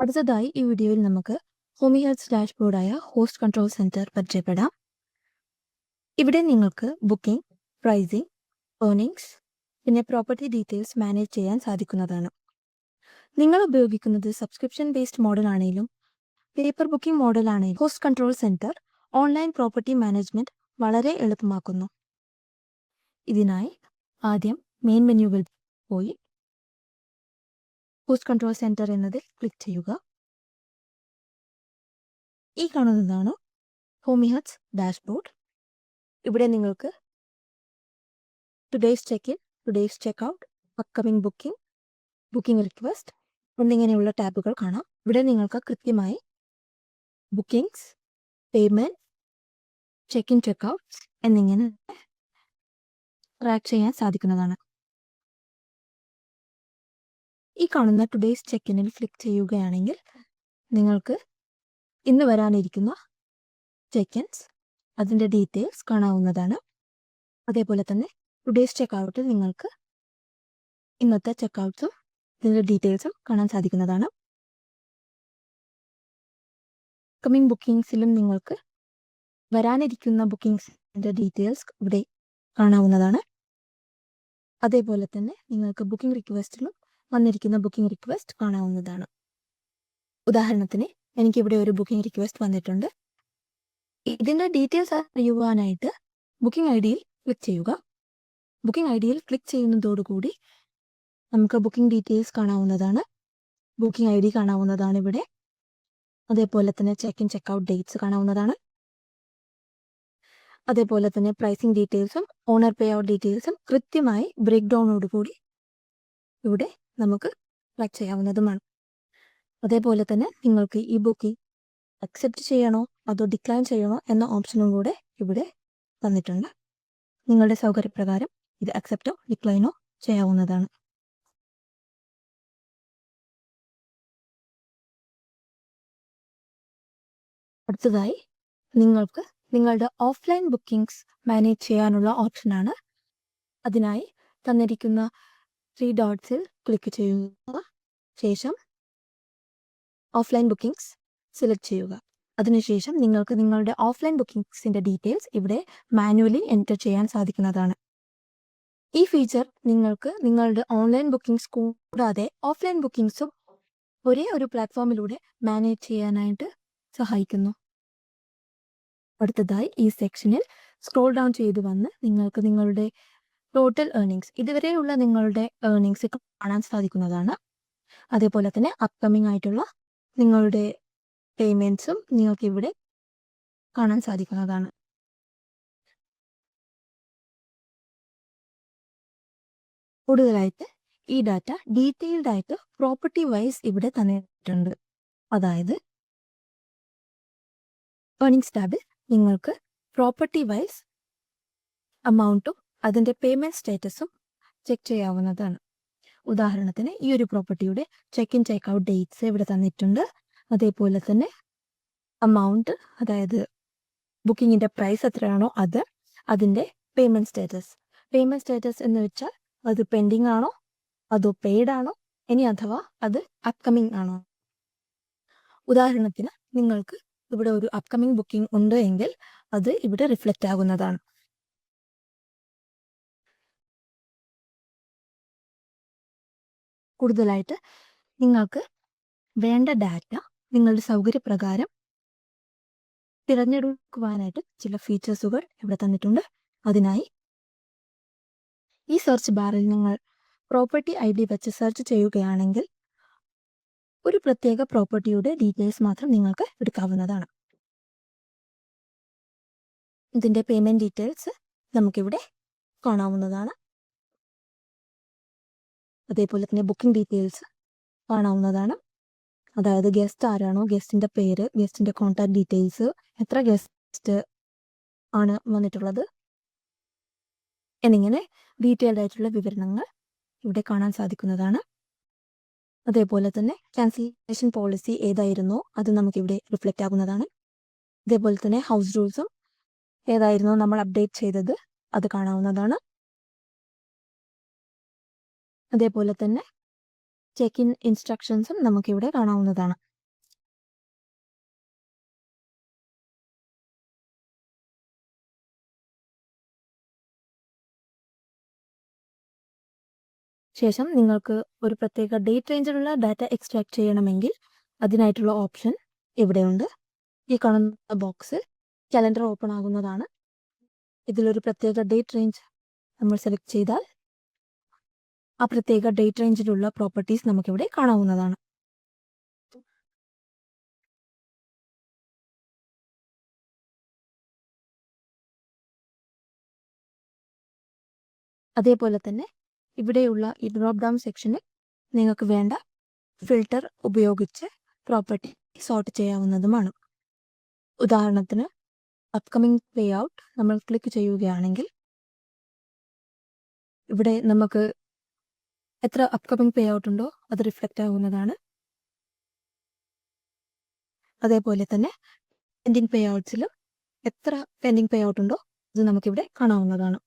അടുത്തതായി ഈ വീഡിയോയിൽ നമുക്ക് ഹോമി ഹെൽത്ത് ഡാഷ്ബോർഡായ ഹോസ്റ്റ് കൺട്രോൾ സെന്റർ പരിചയപ്പെടാം. ഇവിടെ നിങ്ങൾക്ക് ബുക്കിംഗ് പ്രൈസിംഗ് ഏർണിംഗ്സ് പിന്നെ പ്രോപ്പർട്ടി ഡീറ്റെയിൽസ് മാനേജ് ചെയ്യാൻ സാധിക്കുന്നതാണ്. നിങ്ങൾ ഉപയോഗിക്കുന്നത് സബ്സ്ക്രിപ്ഷൻ ബേസ്ഡ് മോഡൽ ആണെങ്കിലും പേപ്പർ ബുക്കിംഗ് മോഡൽ ആണെങ്കിലും host control centre online property management വളരെ എളുപ്പമാക്കുന്നു. ഇതിനായി ആദ്യം മെയിൻ മെനുവിൽ പോയി ഹോസ്റ്റ് കൺട്രോൾ സെന്റർ എന്നതിൽ ക്ലിക്ക് ചെയ്യുക. ഈ കാണുന്നതാണ് ഹോമി ഹട്സ് ഡാഷ്ബോർഡ് ഇവിടെ നിങ്ങൾക്ക് today's check in today's check out upcoming booking booking request എന്നിങ്ങനെയുള്ള ടാബുകൾ കാണാം. ഇവിടെ നിങ്ങൾക്ക് കൃത്യമായി bookings payment check in check outs എന്നിങ്ങനെ ട്രാക്ക് ചെയ്യാൻ സാധിക്കുന്നതാണ്. ഈ കാണുന്ന ടുഡേയ്സ് ചെക്കിനിൽ ക്ലിക്ക് ചെയ്യുകയാണെങ്കിൽ നിങ്ങൾക്ക് ഇന്ന് വരാനിരിക്കുന്ന ചെക്കിൻസ് അതിന്റെ ഡീറ്റെയിൽസ് കാണാവുന്നതാണ്. അതേപോലെ തന്നെ ടുഡേയ്സ് ചെക്കൗട്ടിൽ നിങ്ങൾക്ക് ഇന്നത്തെ ചെക്കൗട്ട്സും ഇതിന്റെ ഡീറ്റെയിൽസും കാണാൻ സാധിക്കുന്നതാണ്. കമ്മിങ് ബുക്കിംഗ്സിലും നിങ്ങൾക്ക് വരാനിരിക്കുന്ന ബുക്കിംഗ്സിന്റെ ഡീറ്റെയിൽസ് ഇവിടെ കാണാവുന്നതാണ്. അതേപോലെ തന്നെ നിങ്ങൾക്ക് ബുക്കിംഗ് റിക്വസ്റ്റിലും വന്നിരിക്കുന്ന ബുക്കിംഗ് റിക്വസ്റ്റ് കാണാവുന്നതാണ്. ഉദാഹരണത്തിന് എനിക്കിവിടെ ഒരു ബുക്കിംഗ് റിക്വസ്റ്റ് വന്നിട്ടുണ്ട്. ഇതിന്റെ ഡീറ്റെയിൽസ് അറിയുവാനായിട്ട് ബുക്കിംഗ് ഐ ഡിയിൽ ക്ലിക്ക് ചെയ്യുക. ബുക്കിംഗ് ഐ ഡിയിൽ ക്ലിക്ക് ചെയ്യുന്നതോടുകൂടി നമുക്ക് ബുക്കിംഗ് ഡീറ്റെയിൽസ് കാണാവുന്നതാണ്. ബുക്കിംഗ് ഐ ഡി കാണാവുന്നതാണ് ഇവിടെ. അതേപോലെ തന്നെ check in check out dates കാണാവുന്നതാണ്. അതേപോലെ തന്നെ പ്രൈസിംഗ് ഡീറ്റെയിൽസും ഓണർ പേ ഔട്ട് ഡീറ്റെയിൽസും കൃത്യമായി ബ്രേക്ക് ഡൗണോടുകൂടി ഇവിടെ നമുക്ക് ട്രാക്ക് ചെയ്യാവുന്നതുമാണ്. അതേപോലെ തന്നെ നിങ്ങൾക്ക് ഈ ബുക്കിംഗ് അക്സെപ്റ്റ് ചെയ്യണോ അതോ ഡിക്ലൈൻ ചെയ്യണോ എന്ന ഓപ്ഷനും കൂടെ ഇവിടെ തന്നിട്ടുണ്ട് നിങ്ങളുടെ സൗകര്യപ്രകാരം ഇത് അക്സെപ്റ്റോ ഡിക്ലൈനോ ചെയ്യാവുന്നതാണ്. അടുത്തതായി നിങ്ങൾക്ക് നിങ്ങളുടെ ഓഫ്ലൈൻ ബുക്കിംഗ്സ് മാനേജ് ചെയ്യാനുള്ള ഓപ്ഷനാണ് അതിനായി തന്നിരിക്കുന്ന ത്രീ ഡോട്ട്സിൽ ക്ലിക്ക് ചെയ്യുക. ശേഷം ഓഫ്ലൈൻ ബുക്കിംഗ്സ് സെലക്ട് ചെയ്യുക. അതിനുശേഷം നിങ്ങൾക്ക് നിങ്ങളുടെ ഓഫ്ലൈൻ ബുക്കിംഗ്സിന്റെ ഡീറ്റെയിൽസ് ഇവിടെ മാനുവലി എന്റർ ചെയ്യാൻ സാധിക്കുന്നതാണ്. ഈ ഫീച്ചർ നിങ്ങൾക്ക് നിങ്ങളുടെ ഓൺലൈൻ ബുക്കിംഗ്സ് കൂടാതെ ഓഫ്ലൈൻ ബുക്കിംഗ്സും ഒരേ ഒരു പ്ലാറ്റ്ഫോമിലൂടെ മാനേജ് ചെയ്യാനായിട്ട് സഹായിക്കുന്നു. അടുത്തതായി ഈ സെക്ഷനിൽ സ്ക്രോൾ ഡൗൺ ചെയ്തു വന്ന് നിങ്ങൾക്ക് നിങ്ങളുടെ ടോട്ടൽ ഏർണിങ്സ് ഇതുവരെയുള്ള നിങ്ങളുടെ ഏർണിങ്സ് കാണാൻ സാധിക്കുന്നതാണ്. അതേപോലെ തന്നെ അപ്കമിംഗ് ആയിട്ടുള്ള നിങ്ങളുടെ പേയ്മെന്റ്സും നിങ്ങൾക്ക് ഇവിടെ കാണാൻ സാധിക്കുന്നതാണ്. കൂടുതലായിട്ട് ഈ ഡാറ്റ ഡീറ്റെയിൽഡ് ആയിട്ട് പ്രോപ്പർട്ടി വൈസ് ഇവിടെ തന്നിട്ടുണ്ട് അതായത് ഏർണിങ്സ് ടാബിൽ നിങ്ങൾക്ക് പ്രോപ്പർട്ടി വൈസ് അമൗണ്ടും അതിന്റെ പേയ്മെന്റ് സ്റ്റേറ്റസും ചെക്ക് ചെയ്യാവുന്നതാണ്. ഉദാഹരണത്തിന് ഈ ഒരു പ്രോപ്പർട്ടിയുടെ check in check out dates ഇവിടെ തന്നിട്ടുണ്ട്. അതേപോലെ തന്നെ അമൗണ്ട് അതായത് ബുക്കിങ്ങിന്റെ പ്രൈസ് എത്രയാണോ അത് അതിന്റെ പേയ്മെന്റ് സ്റ്റേറ്റസ് പേയ്മെന്റ് സ്റ്റേറ്റസ് എന്ന് വെച്ചാൽ അത് പെൻഡിങ് ആണോ? അതോ പെയ്ഡ് ആണോ? ഇനി അഥവാ അത് അപ്കമിങ് ആണോ? ഉദാഹരണത്തിന് നിങ്ങൾക്ക് ഇവിടെ ഒരു അപ്കമിങ് ബുക്കിംഗ് ഉണ്ട് എങ്കിൽ അത് ഇവിടെ റിഫ്ലക്റ്റ് ആകുന്നതാണ്. കൂടുതലായിട്ട് നിങ്ങൾക്ക് വേണ്ട ഡാറ്റ നിങ്ങളുടെ സൗകര്യപ്രകാരം തിരഞ്ഞെടുക്കുവാനായിട്ട് ചില ഫീച്ചേഴ്സുകൾ ഇവിടെ തന്നിട്ടുണ്ട്. അതിനായി ഈ സെർച്ച് ബാറിൽ നിങ്ങൾ പ്രോപ്പർട്ടി ഐ ഡി വെച്ച് സെർച്ച് ചെയ്യുകയാണെങ്കിൽ ഒരു പ്രത്യേക പ്രോപ്പർട്ടിയുടെ ഡീറ്റെയിൽസ് മാത്രം നിങ്ങൾക്ക് എടുക്കാവുന്നതാണ്. ഇതിന്റെ പേയ്മെന്റ് ഡീറ്റെയിൽസ് നമുക്കിവിടെ കാണാവുന്നതാണ്. അതേപോലെ തന്നെ ബുക്കിംഗ് ഡീറ്റെയിൽസ് കാണാവുന്നതാണ്. അതായത് ഗസ്റ്റ് ആരാണോ ഗസ്റ്റിന്റെ പേര് ഗസ്റ്റിന്റെ കോൺടാക്ട് ഡീറ്റെയിൽസ് എത്ര ഗസ്റ്റ് ആണ് വന്നിട്ടുള്ളത് എന്നിങ്ങനെ ഡീറ്റെയിൽഡ് ആയിട്ടുള്ള വിവരണങ്ങൾ ഇവിടെ കാണാൻ സാധിക്കുന്നതാണ്. അതേപോലെ തന്നെ ക്യാൻസലേഷൻ പോളിസി ഏതായിരുന്നോ അത് നമുക്കിവിടെ റിഫ്ലക്റ്റ് ആകുന്നതാണ്. അതേപോലെ തന്നെ ഹൗസ് റൂൾസും ഏതായിരുന്നോ നമ്മൾ അപ്ഡേറ്റ് ചെയ്തത് അത് കാണാവുന്നതാണ്. അതേപോലെ തന്നെ ചെക്ക് ഇൻ ഇൻസ്ട്രക്ഷൻസും നമുക്കിവിടെ കാണാവുന്നതാണ്. ശേഷം നിങ്ങൾക്ക് ഒരു പ്രത്യേക ഡേറ്റ് റേഞ്ചിലുള്ള ഡാറ്റ എക്സ്ട്രാക്ട് ചെയ്യണമെങ്കിൽ അതിനായിട്ടുള്ള ഓപ്ഷൻ ഇവിടെയുണ്ട്. ഈ കാണുന്ന ബോക്സിൽ കലണ്ടർ ഓപ്പൺ ആകുന്നതാണ്. ഇതിലൊരു പ്രത്യേക ഡേറ്റ് റേഞ്ച് നമ്മൾ സെലക്ട് ചെയ്താൽ ആ പ്രത്യേക ഡേറ്റ് റേഞ്ചിലുള്ള പ്രോപ്പർട്ടീസ് നമുക്കിവിടെ കാണാവുന്നതാണ്. അതേപോലെ തന്നെ ഇവിടെയുള്ള ഈ ഡ്രോപ്പ് ഡൗൺ സെക്ഷനിൽ നിങ്ങൾക്ക് വേണ്ട ഫിൽട്ടർ ഉപയോഗിച്ച് പ്രോപ്പർട്ടി സോർട്ട് ചെയ്യാവുന്നതുമാണ്. ഉദാഹരണത്തിന് അപ്കമിംഗ് പേ ഔട്ട് നമ്മൾ ക്ലിക്ക് ചെയ്യുകയാണെങ്കിൽ ഇവിടെ നമുക്ക് എത്ര അപ്കമിംഗ് പേ ഔട്ട് ഉണ്ടോ അത് റിഫ്ലക്റ്റ് ആവുന്നതാണ്. അതേപോലെ തന്നെ പെൻഡിങ് പേ ഔട്ട്സിലും എത്ര പെൻഡിങ് പേ ഔട്ട് ഉണ്ടോ അത് നമുക്കിവിടെ കാണാവുന്നതാണ്.